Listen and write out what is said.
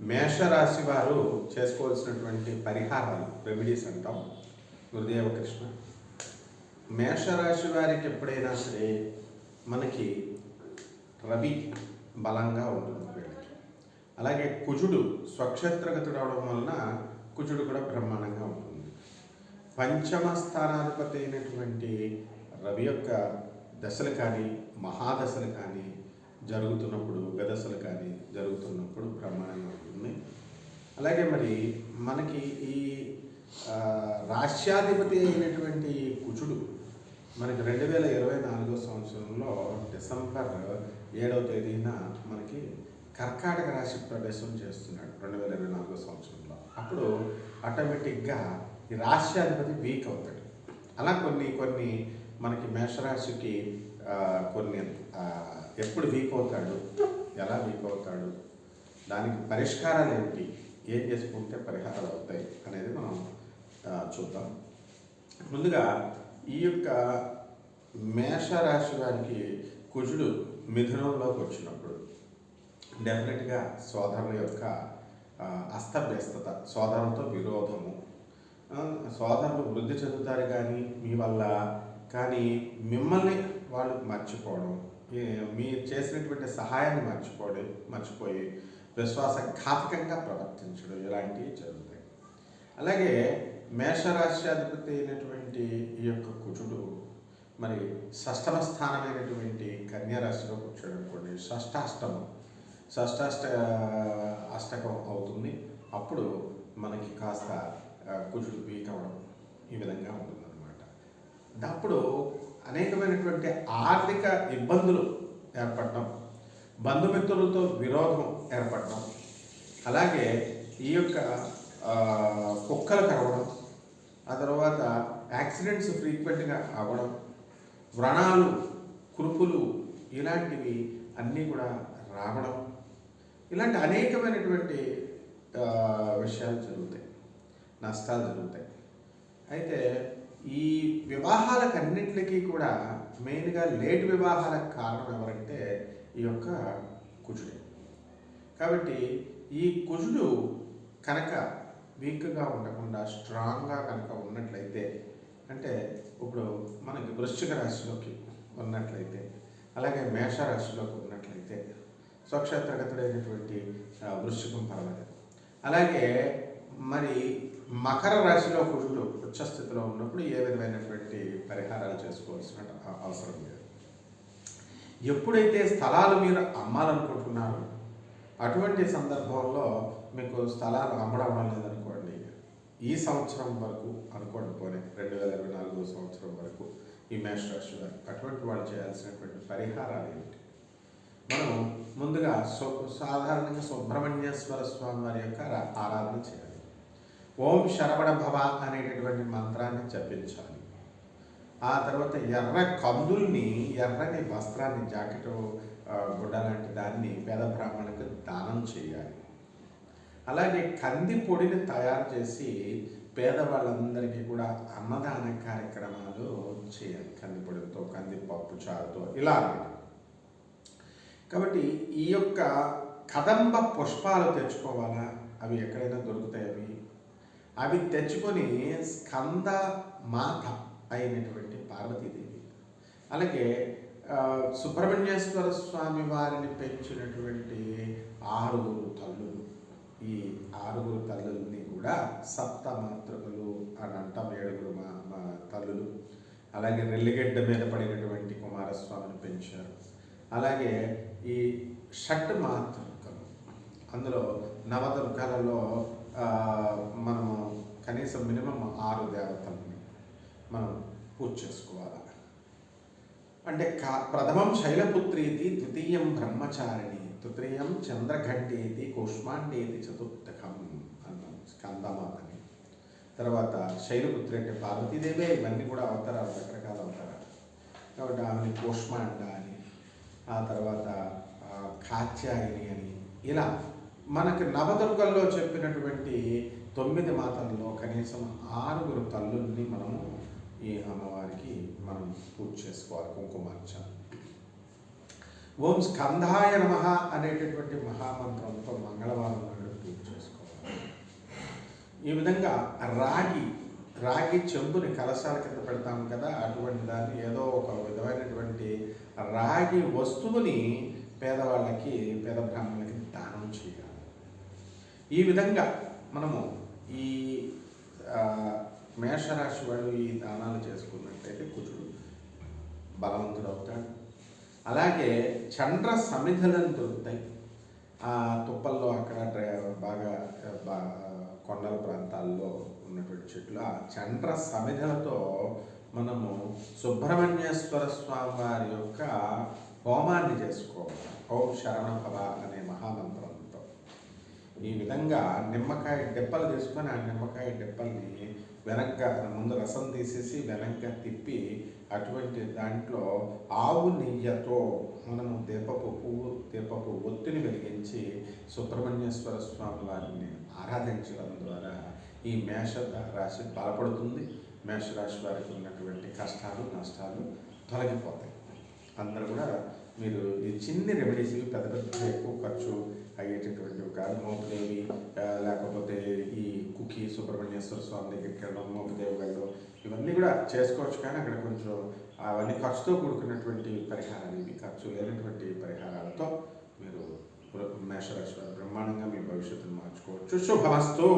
మేషరాశి వారు చేసుకోవాల్సినటువంటి పరిహారాలు రెమెడీస్ అంటాం. గురుదేవ కృష్ణ. మేషరాశి వారికి ఎప్పుడైనా సరే మనకి రవి బలంగా ఉంటుంది వీళ్ళకి. అలాగే కుజుడు స్వక్షేత్రగతుడు అవడం వలన కుజుడు కూడా బ్రహ్మాండంగా ఉంటుంది. పంచమ స్థానాధిపతి అయినటువంటి రవి యొక్క దశలు కానీ మహాదశలు కానీ జరుగుతున్నప్పుడు గదశలు కానీ జరుగుతున్నప్పుడు బ్రహ్మాండంగా ఉంటుంది. అలాగే మరి మనకి ఈ రాష్ట్రాధిపతి అయినటువంటి కుచుడు మనకి రెండు వేల ఇరవై నాలుగో సంవత్సరంలో డిసెంబర్ ఏడవ తేదీన మనకి కర్కాటక రాశి ప్రవేశం చేస్తున్నాడు రెండు వేల ఇరవై నాలుగో సంవత్సరంలో. అప్పుడు ఆటోమేటిక్గా ఈ రాష్ట్రాధిపతి వీక్ అవుతాడు. అలా కొన్ని కొన్ని మనకి మేషరాశికి కొన్ని ఎప్పుడు వీక్ అవుతాడు? ఎలా వీక్ అవుతాడు? దానికి పరిష్కారాలు ఏమిటి ఏం చేసుకుంటే పరిహారాలు అవుతాయి అనేది మనం చూద్దాం. ముందుగా ఈ యొక్క మేషరాశి వారికి కుజుడు మిథునంలోకి వచ్చినప్పుడు డెఫినెట్గా సోదరుల యొక్క అస్తవ్యస్తత సోదరులతో విరోధము. సోదరులు వృద్ధి చెందుతారు కానీ మీ వల్ల కానీ మిమ్మల్ని వాళ్ళు మర్చిపోవడం మీ మీరు చేసినటువంటి సహాయాన్ని మర్చిపోవడం మర్చిపోయి విశ్వాసఘాతకంగా ప్రవర్తించడం ఇలాంటివి జరుగుతాయి. అలాగే మేషరాశ్యాధిపతి అయినటువంటి ఈ యొక్క కుజుడు మరి షష్టమ స్థానమైనటువంటి కన్యారాశిలో కూర్చోడు అనుకోండి. షష్టాష్టమం షష్టాష్ట అష్టకం అవుతుంది. అప్పుడు మనకి కాస్త కుజుడు వీక్ అవ్వడం ఈ విధంగా ఉంటుందన్నమాట. అప్పుడు అనేకమైనటువంటి ఆర్థిక ఇబ్బందులు ఏర్పడటం బంధుమిత్రులతో విరోధం ఏర్పడటం అలాగే ఈ యొక్క కుక్కలు కరవడం ఆ తర్వాత యాక్సిడెంట్స్ ఫ్రీక్వెంట్గా అవ్వడం వ్రణాలు కురుపులు ఇలాంటివి అన్నీ కూడా రావడం ఇలాంటి అనేకమైనటువంటి విషయాలు జరుగుతాయి నష్టాలు జరుగుతాయి. అయితే ఈ వివాహాలకన్నింటికి కూడా మెయిన్గా లేట్ వివాహాలకు కారణం ఎవరంటే ఈ యొక్క కుజుడే. కాబట్టి ఈ కుజుడు కనుక వీక్గా ఉండకుండా స్ట్రాంగ్గా కనుక ఉన్నట్లయితే అంటే ఇప్పుడు మనకి వృశ్చిక రాశిలోకి ఉన్నట్లయితే అలాగే మేష రాశిలోకి ఉన్నట్లయితే స్వక్షేత్రగతుడైనటువంటి వృశ్చికం పర్వాలేదు. అలాగే మరి మకర రాశిలో కుజుడు ఉచ్చస్థితిలో ఉన్నప్పుడు ఏ విధమైనటువంటి పరిహారాలు చేసుకోవాల్సిన అ- అవసరం లేదు. ఎప్పుడైతే స్థలాలు మీరు అమ్మాలనుకుంటున్నారో అటువంటి సందర్భంలో మీకు స్థలాలు అమ్మడం లేదనుకోండి ఈ సంవత్సరం వరకు అనుకోండి పోనీ రెండు వేల ఇరవై నాలుగో సంవత్సరం వరకు ఈ మేష రాశి వారు అటువంటి వాళ్ళు చేయాల్సినటువంటి పరిహారాలు ఏమిటి? మనం ముందుగా సు సాధారణంగా సుబ్రహ్మణ్యేశ్వర స్వామి వారి యొక్క ఆరాధన చేయాలి. ఓం శరవణ భవ అనేటటువంటి మంత్రాన్ని జపించాలి. ఆ తర్వాత ఎర్ర కందుల్ని ఎర్రని వస్త్రాన్ని జాకెట్ గుడ్డ లాంటి దాన్ని పేద బ్రాహ్మణులకు దానం చేయాలి. అలాగే కంది పొడిని తయారు చేసి పేదవాళ్ళందరికీ కూడా అన్నదాన కార్యక్రమాలు చేయాలి. కంది పొడితో కంది పప్పు చారుతో ఇలా కాబట్టి ఈ యొక్క కదంబ పుష్పాలు తెచ్చుకోవాలా? అవి ఎక్కడైనా దొరుకుతాయి అవి? అవి తెచ్చుకొని స్కంద మాత అయినటువంటి పార్వతీదేవి. అలాగే సుబ్రహ్మణ్యేశ్వర స్వామి వారిని పెంచినటువంటి ఆరుగురు తల్లులు. ఈ ఆరుగురు తల్లుల్ని కూడా సప్త మాతృకలు అని అంటాం ఏడుగురు మా మా తల్లులు. అలాగే రెల్లిగడ్డ మీద పడినటువంటి కుమారస్వామిని పెంచారు. అలాగే ఈ షట్ మాతృకలు అందులో నవదుర్గాలలో మనము కనీసం మినిమం ఆరు దేవతలు మనం పూజ చేసుకోవాలి? అంటే కా ప్రథమం శైలపుత్రీతి ద్వితీయం బ్రహ్మచారిణి తృతీయం చంద్రఘంటేతి కూష్మాండేతి చతుర్థకం అన్నాం స్కందమాతని. తర్వాత శైలపుత్రి అంటే పార్వతీదేవే ఇవన్నీ కూడా అవతారాలు రకరకాల అవతారాలు. కాబట్టి ఆమెని కూష్మాండ అని ఆ తర్వాత కాత్యాయని అని ఇలా మనకి నవదుర్గల్లో చెప్పినటువంటి తొమ్మిది మాతల్లో కనీసం ఆరుగురు తల్లుల్ని మనము ఈ అమ్మవారికి మనం పూజ చేసుకోవాలి కుంకుమార్చన. ఓం స్కంధాయ నమ అనేటటువంటి మహామంత్రంతో మంగళవారం నాడు పూజ చేసుకోవాలి. ఈ విధంగా రాగి రాగి చెంబుని కలశాల కింద పెడతాం కదా అటువంటి దాన్ని ఏదో ఒక విధమైనటువంటి రాగి వస్తువుని పేదవాళ్ళకి పేద బ్రాహ్మణులకి దానం చేయాలి. ఈ విధంగా మనము ఈ మేషరాశి వాళ్ళు ఈ దానాలు చేసుకున్నట్టయితే కుజుడు బలవంతుడు అవుతాడు. అలాగే చండ్ర సమిధులను దొరుకుతాయి ఆ తుప్పల్లో అక్కడ బాగా కొండల ప్రాంతాల్లో ఉన్నటువంటి చెట్లు ఆ చండ్ర సమిధలతో మనము సుబ్రహ్మణ్యేశ్వర స్వామి వారి యొక్క హోమాన్ని చేసుకోవాలి. ఓం శరణభవ అనే మహామంత్రంతో. ఈ విధంగా నిమ్మకాయ డెప్పలు తీసుకొని ఆ నిమ్మకాయ డెప్పల్ని వెనక ముందు రసం తీసేసి వెనక తిప్పి అటువంటి దాంట్లో ఆవు నెయ్యతో మనము దీపపు పువ్వు దీపపు ఒత్తిని వెలిగించి సుబ్రహ్మణ్యేశ్వర స్వామి వారిని ఆరాధించడం ద్వారా ఈ మేష రాశి బలపడుతుంది. మేషరాశి వారికి ఉన్నటువంటి కష్టాలు నష్టాలు తొలగిపోతాయి. అందరూ కూడా మీరు ఈ చిన్ని రెమెడీస్ పెద్ద పెద్ద ఎక్కువ ఖర్చు అయ్యేటటువంటి ఒక మోపదేవి లేకపోతే ఈ కుకి సుబ్రహ్మణ్యేశ్వర స్వామి దగ్గరికి వెళ్ళడం మోపదేవి వెళ్ళడం ఇవన్నీ కూడా చేసుకోవచ్చు కానీ అక్కడ కొంచెం అవన్నీ ఖర్చుతో కూడుకున్నటువంటి పరిహారాలు ఇవి. ఖర్చు లేనటువంటి పరిహారాలతో మీరు మేషరాశి బ్రహ్మాండంగా మీ భవిష్యత్తును మార్చుకోవచ్చు. శుభమస్తు!